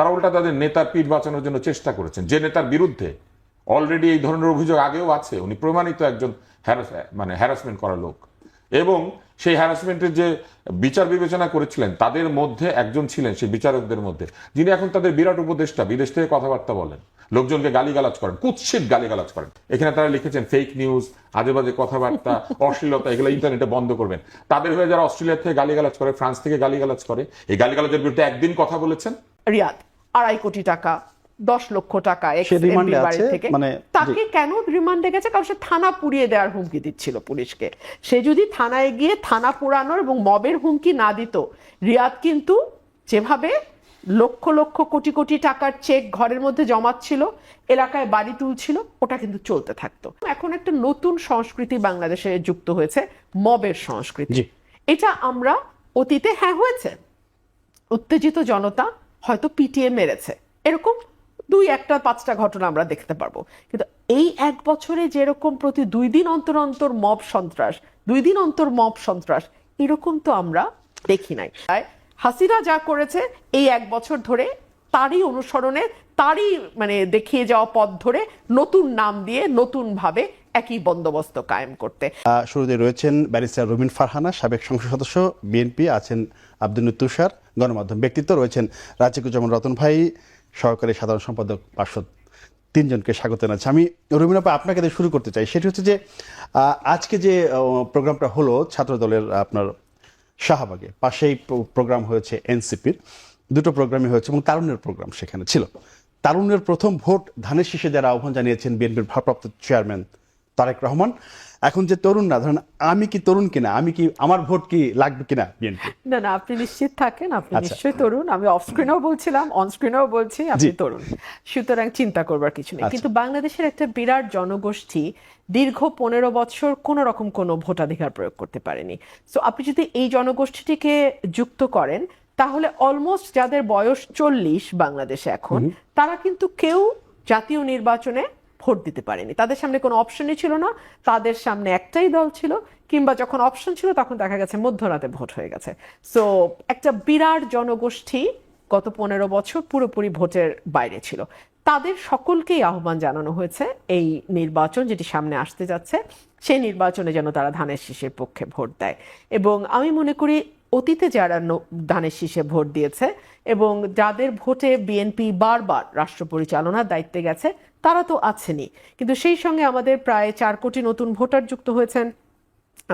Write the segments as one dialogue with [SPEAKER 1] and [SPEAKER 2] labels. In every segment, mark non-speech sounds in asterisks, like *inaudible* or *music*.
[SPEAKER 1] তারা উল্টা তাদের নেতার পিঠ বাঁচানোর জন্য চেষ্টা করেছেন। যে নেতার বিরুদ্ধে অলরেডি এই ধরনের অভিযোগ আগেও আছে উনি প্রমাণিত একজন মানে হ্যারাসমেন্ট করা লোক। এবং সেই হ্যারাসমেন্টের যে বিচার বিবেচনা করেছিলেন তাদের মধ্যে একজন ছিলেন সেই বিচারকদের মধ্যে যিনি এখন তাদের বিরাট উপদেষ্টা বিদেশ থেকে কথাবার্তা বলেন লোকজনকে গালিগালাজ করেন কুৎসিত গালিগালাজ করেন। এখানে তারা লিখেছেন ফেক নিউজ আজে বাজে কথাবার্তা *laughs* অশ্লীলতা এগুলো ইন্টারনেটে বন্ধ করবেন। তাদের হয়ে যারা অস্ট্রেলিয়া থেকে গালিগালাজ করে ফ্রান্স থেকে গালিগালাজ করে এই গালিগালাজের বিরুদ্ধে একদিন কথা বলেছেন।
[SPEAKER 2] রিয়াদ আড়াই কোটি টাকা দশ লক্ষ টাকা থেকে।
[SPEAKER 3] মানে
[SPEAKER 2] তাকে কেন রিমান্ডে গেছে? কারণ সে থানা পুড়িয়ে দেওয়ার হুমকি দিচ্ছিল পুলিশকে। সে যদি থানায় গিয়ে থানা পোড়ানোর এবং মবের হুমকি না দিত রিয়াদ কিন্তু যেভাবে লক্ষ লক্ষ কোটি কোটি টাকার চেক ঘরের মধ্যে জমাচ্ছিল এলাকায় বাড়ি তুলছিল ওটা কিন্তু চলতে থাকতো। এখন একটা নতুন সংস্কৃতি বাংলাদেশে যুক্ত হয়েছে মবের সংস্কৃতি। এটা আমরা অতীতে হ্যাঁ হয়েছে। উত্তেজিত জনতা হয়তো পিটিয়ে মেরেছে। এরকম দুই একটা পাঁচটা ঘটনা আমরা দেখতে পারব। কিন্তু এই এক বছরে যেরকম প্রতি দুই দিন অন্তর অন্তর মব সন্ত্রাস, দুই দিন অন্তর মব সন্ত্রাস, এরকম তো আমরা দেখি নাই। তাই হাসিনা যা করেছে এই এক বছর ধরে তারই অনুসরণে, তারই মানে দেখিয়ে যাওয়া পথ ধরে নতুন নাম দিয়ে নতুন ভাবে একই বন্দোবস্ত কায়েম করতে।
[SPEAKER 3] শুরুতে রয়েছেন ব্যারিস্টার রবিন ফারহানা, সাবেক সংসদ সদস্য, বিএনপি, আছেন আব্দুল তুষার গণমাধ্যম ব্যক্তিত্ব রয়েছেন রাজিকুজ্জামান রতন ভাই, সহকারী সাধারণ সম্পাদক পার্ষদ তিনজনকে স্বাগত জানাচ্ছি। আমি আপা আপনাকে শুরু করতে চাই। সেটি হচ্ছে যে আজকে যে প্রোগ্রামটা হলো ছাত্র দলের আপনার শাহবাগে, পাশেই প্রোগ্রাম হয়েছে এনসিপির। দুটো প্রোগ্রামই হয়েছে এবং তারুণ্যের প্রোগ্রাম সেখানে ছিল। তারুণ্যের প্রথম ভোট ধানের শীষে যারা আহ্বান জানিয়েছেন বিএনপির ভারপ্রাপ্ত চেয়ারম্যান তারেক রহমান। এখন যে তরুণ না ধরেন আমি কি তরুণ কিনা? আমি কি আমার ভোট কি লাগবে কিনা
[SPEAKER 2] না না আপনি নিশ্চিত থাকেন আপনি
[SPEAKER 3] আচ্ছা।
[SPEAKER 2] নিশ্চয়ই তরুণ। আমি অফ স্ক্রিনেও বলছিলাম অন স্ক্রিনেও বলছি আপনি তরুণ। সুতরাং চিন্তা করবার কিছু নেই।
[SPEAKER 3] আচ্ছা।
[SPEAKER 2] কিন্তু বাংলাদেশের একটা বিরাট জনগোষ্ঠী দীর্ঘ পনেরো বছর কোন রকম কোনো ভোটাধিকার প্রয়োগ করতে পারেনি। সো আপনি যদি এই জনগোষ্ঠীটিকে যুক্ত করেন তাহলে অলমোস্ট যাদের বয়স চল্লিশ বাংলাদেশে এখন তারা কিন্তু কেউ জাতীয় নির্বাচনে ভোট দিতে পারেনি। তাদের সামনে কোনো অপশনই ছিল না। তাদের সামনে একটাই দল ছিল, কিংবা যখন অপশন ছিল তখন দেখা গেছে মধ্যরাতে ভোট হয়ে গেছে। সো একটা বিরাট জনগোষ্ঠী গত পনেরো বছর পুরোপুরি ভোটের বাইরে ছিল। তাদের সকলকেই আহ্বান জানানো হয়েছে এই নির্বাচন যেটি সামনে আসতে যাচ্ছে, সেই নির্বাচনে যেন তারা ধানের শীষের পক্ষে ভোট দেয়। এবং আমি মনে করি অতীতে যারা ধানের শীষে ভোট দিয়েছে এবং যাদের ভোটে বিএনপি বারবার রাষ্ট্র পরিচালনার দায়িত্বে গেছে, তারা তো আছেনই। কিন্তু সেই সঙ্গে আমাদের প্রায় চার কোটি নতুন ভোটার যুক্ত হয়েছেন।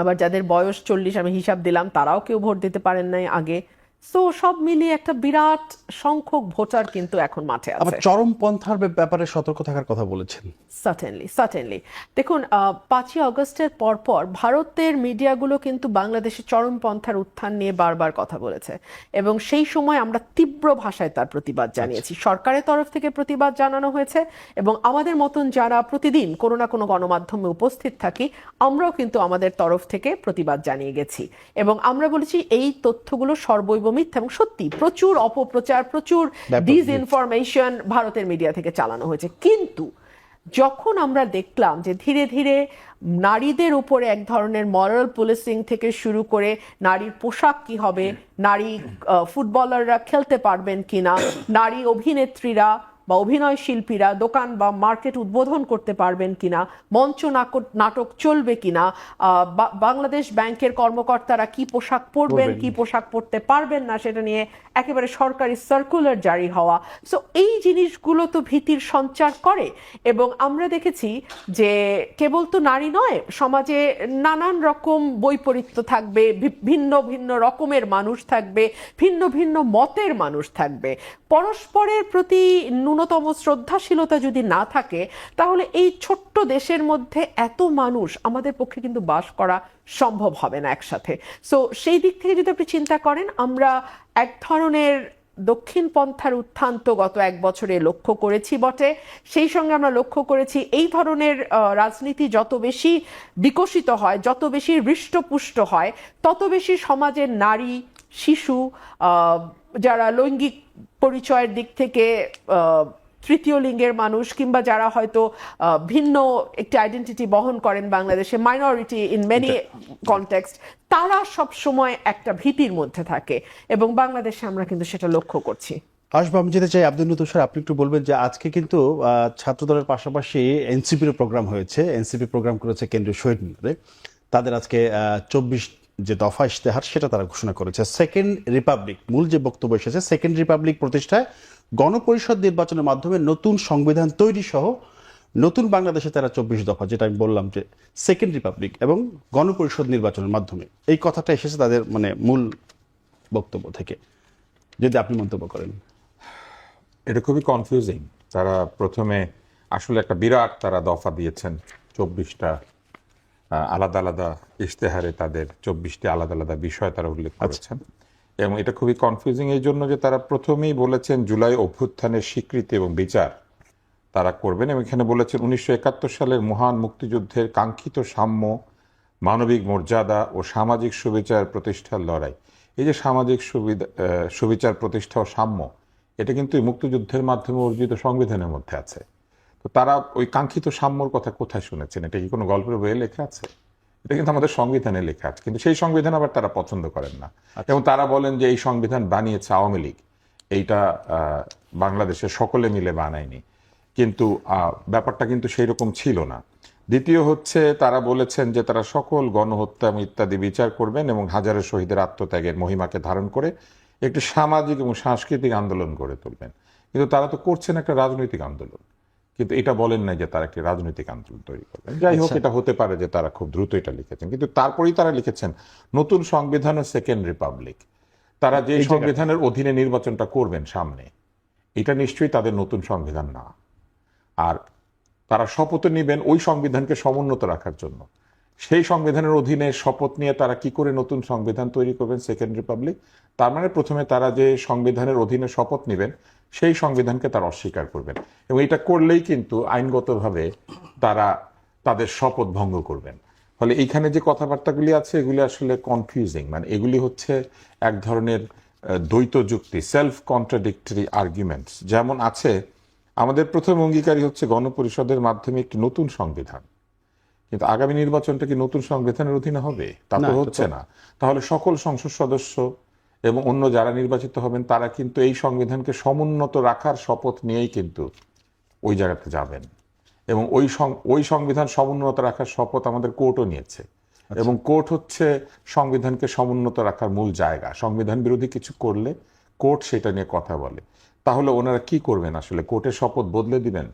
[SPEAKER 2] আবার যাদের বয়স চল্লিশ আমি হিসাব দিলাম, তারাও কেউ ভোট দিতে পারেন নাই আগে। সো সব মিলিয়ে একটা বিরাট সংখ্যক ভোটার কিন্তু এখন মাঠে
[SPEAKER 3] আবার
[SPEAKER 2] আছে।
[SPEAKER 3] চরমপন্থার ব্যাপারে সতর্ক থাকার কথা বলেছেন।
[SPEAKER 2] সার্টেনলি সার্টেনলি দেখুন পাঁচই অগস্টের পরপর ভারতের মিডিয়াগুলো কিন্তু বাংলাদেশে চরমপন্থার উত্থান নিয়ে বারবার কথা বলেছে। এবং সেই সময় আমরা তীব্র ভাষায় তার প্রতিবাদ জানিয়েছি। সরকারের তরফ থেকে প্রতিবাদ জানানো হয়েছে এবং আমাদের মতন যারা প্রতিদিন কোনো না কোনো গণমাধ্যমে উপস্থিত থাকি আমরাও কিন্তু আমাদের তরফ থেকে প্রতিবাদ জানিয়ে গেছি। এবং আমরা বলেছি এই তথ্যগুলো সর্বৈব মিথ্যা এবং সত্যি। প্রচুর অপপ্রচার প্রচুর
[SPEAKER 3] ব্যাপক
[SPEAKER 2] ডিস ইনফরমেশন ভারতের মিডিয়া থেকে চালানো হয়েছে। কিন্তু যখন আমরা দেখলাম যে ধীরে ধীরে নারীদের উপরে এক ধরনের মরাল পুলিশিং থেকে শুরু করে নারীর পোশাক কি হবে নারী ফুটবলাররা খেলতে পারবেন কিনা নারী অভিনেত্রীরা বা অভিনয় শিল্পীরা দোকান বা মার্কেট উদ্বোধন করতে পারবেন কিনা মঞ্চ নাটক চলবে কিনা বাংলাদেশ ব্যাংকের কর্মকর্তারা কি পোশাক পরবেন। কি পোশাক পরতে পারবেন না সেটা নিয়ে একেবারে সরকারি সার্কুলার জারি হওয়া সো এই জিনিসগুলো তো ভীতির সঞ্চার করে এবং আমরা দেখেছি যে কেবল তো নারী নয় সমাজে নানান রকম বৈপরীত্য থাকবে ভিন্ন ভিন্ন রকমের মানুষ থাকবে ভিন্ন ভিন্ন মতের মানুষ থাকবে পরস্পরের প্রতি ন্যূনতম শ্রদ্ধাশীলতা যদি না থাকে, তাহলে এই ছোট্ট দেশের মধ্যে এত মানুষ আমাদের পক্ষে কিন্তু বাস করা সম্ভব হবে না একসাথে। সো সেই দিক থেকে যদি আপনি চিন্তা করেন, আমরা এক ধরনের দক্ষিণ পন্থার উত্থান তো গত এক বছরে লক্ষ্য করেছি বটে। সেই সঙ্গে আমরা লক্ষ্য করেছি এই ধরনের রাজনীতি যত বেশি বিকশিত হয়, যত বেশি হৃষ্টপুষ্ট হয়, তত বেশি সমাজের নারী শিশু যারা লৈঙ্গিক পরিচয়ের দিক থেকে তৃতীয় লিঙ্গের মানুষ কিংবা যারা হয়তো ভিন্ন একটি আইডেন্টিটি বহন করেন বাংলাদেশে মাইনরিটি ইন মেনি কনটেক্সট তারা সব সময় একটা ভীতির মধ্যে থাকে এবং বাংলাদেশে আমরা কিন্তু সেটা লক্ষ্য করছি।
[SPEAKER 3] আসব আমি যেতে চাই আব্দুল তুষার আপনি একটু বলবেন যে আজকে কিন্তু ছাত্রদলের পাশাপাশি এনসিপির প্রোগ্রাম হয়েছে। এনসিপি প্রোগ্রাম করেছে কেন্দ্রীয় শহীদ মিনারে। তাদের আজকে চব্বিশ যে দফা ইশতেহার সেটা তারা ঘোষণা করেছে। সেকেন্ড রিপাবলিক, মূল যে বক্তব্য এসেছে, সেকেন্ড রিপাবলিক প্রতিষ্ঠায় গণপরিষদ নির্বাচনের মাধ্যমে নতুন সংবিধান তৈরি সহ নতুন বাংলাদেশে তারা চব্বিশ দফা, যেটা আমি বললাম যে সেকেন্ড রিপাবলিক এবং গণপরিষদ নির্বাচনের মাধ্যমে। এই কথাটা এসেছে তাদের মানে মূল বক্তব্য থেকে। যদি আপনি মন্তব্য করেন।
[SPEAKER 1] এটা খুবই কনফিউজিং তারা প্রথমে আসলে একটা বিরাট তারা দফা দিয়েছেন, চব্বিশটা আলাদা আলাদা ইশতেহারে তাদের চব্বিশটি আলাদা আলাদা বিষয় তারা উল্লেখ করেছেন। এবং এটা খুবই কনফিউজিং এই জন্য যে তারা প্রথমেই বলেছেন জুলাই অভ্যুত্থানের স্বীকৃতি এবং বিচার তারা করবেন এবং এখানে বলেছেন উনিশশো একাত্তর সালের মহান মুক্তিযুদ্ধের কাঙ্ক্ষিত সাম্য মানবিক মর্যাদা ও সামাজিক সুবিচার প্রতিষ্ঠার লড়াই। এই যে সামাজিক সুবিধা সুবিচার প্রতিষ্ঠা ও সাম্য এটা কিন্তু এই মুক্তিযুদ্ধের মাধ্যমে অর্জিত সংবিধানের মধ্যে আছে। তো তারা ওই কাঙ্ক্ষিত সাম্যর কথা কোথায় শুনেছেন? এটা কি কোনো গল্পের বইয়ে লেখা আছে? এটা কিন্তু আমাদের সংবিধানে লেখা আছে কিন্তু সেই সংবিধান আবার তারা পছন্দ করেন না। এবং তারা বলেন যে এই সংবিধান বানিয়েছে আওয়ামী লীগ। এইটা আহ, বাংলাদেশের সকলে মিলে বানায়নি। কিন্তু ব্যাপারটা কিন্তু সেই রকম ছিল না। দ্বিতীয় হচ্ছে তারা বলেছেন যে তারা সকল গণহত্যা ইত্যাদি বিচার করবেন এবং হাজারো শহীদের আত্মত্যাগের মহিমাকে ধারণ করে একটি সামাজিক এবং সাংস্কৃতিক আন্দোলন গড়ে তুলবেন। কিন্তু তারা তো করছেন একটা রাজনৈতিক আন্দোলন। কিন্তু এটা বলেন নাই যে তারা একটি রাজনৈতিক আন্দোলন তৈরি করবেন যাই হোক এটা হতে পারে যে তারা খুব দ্রুত এটা লিখেছেন। কিন্তু তারপরেই তারা লিখেছেন নতুন সংবিধান সেকেন্ড রিপাবলিক। তারা যে সংবিধানের অধীনে নির্বাচনটা করবেন সামনে এটা নিশ্চয়ই তাদের নতুন সংবিধান না। আর তারা শপথ নেবেন ওই সংবিধানকে সমুন্নত রাখার জন্য। সেই সংবিধানের অধীনে শপথ নিয়ে তারা কি করে নতুন সংবিধান তৈরি করবেন সেকেন্ড রিপাবলিক? তার মানে প্রথমে তারা যে সংবিধানের অধীনে শপথ নেবেন, সেই সংবিধানকে তারা অস্বীকার করবেন। এবং এটা করলেই কিন্তু আইনগতভাবে তারা তাদের শপথ ভঙ্গ করবেন। ফলে এইখানে যে কথাবার্তাগুলি আছে, এগুলি আসলে কনফিউজিং মানে এগুলি হচ্ছে এক ধরনের দ্বৈত যুক্তি সেলফ কন্ট্রাডিক্টরি আর্গুমেন্টস যেমন আছে, আমাদের প্রথম অঙ্গীকারী হচ্ছে গণপরিষদের মাধ্যমে একটি নতুন সংবিধান। কিন্তু আগামী নির্বাচনটা কি নতুন সংবিধানের অধীনে হবে? তা তো হচ্ছে না। তাহলে সকল সংসদ সদস্য এবং অন্য যারা নির্বাচিত হবেন তারা কিন্তু এই সংবিধানকে সমুন্নত রাখার শপথ নিয়েই কিন্তু ওই জায়গাতে যাবেন। এবং ওই ওই সংবিধান সমুন্নত রাখার শপথ আমাদের কোর্টও নিয়েছে। এবং কোর্ট হচ্ছে সংবিধানকে সমুন্নত রাখার মূল জায়গা। সংবিধান বিরোধী কিছু করলে কোর্ট সেটা নিয়ে কথা বলে। তাহলে ওনারা কি করবেন আসলে? কোর্টের শপথ বদলে দিবেন?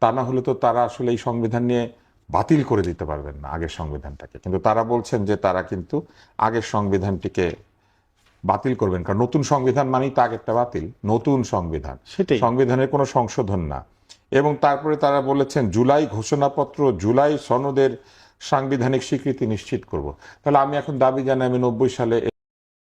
[SPEAKER 1] তা না হলে তো তারা আসলে এই সংবিধান নিয়ে বাতিল করে দিতে পারবেন না আগের সংবিধানটাকে। কিন্তু তারা বলছেন যে তারা কিন্তু আগের সংবিধানটিকে বাতিল করবেন। কারণ নতুন সংবিধান মানেই তো আগেরটা বাতিল। নতুন সংবিধান।
[SPEAKER 3] সেটাই।
[SPEAKER 1] সংবিধানের কোনো সংশোধন না। এবং তারপরে তারা বলেছেন জুলাই ঘোষণাপত্র জুলাই সনদের সাংবিধানিক স্বীকৃতি নিশ্চিত করব। তাহলে আমি এখন দাবি জানাই আমি নব্বই সালে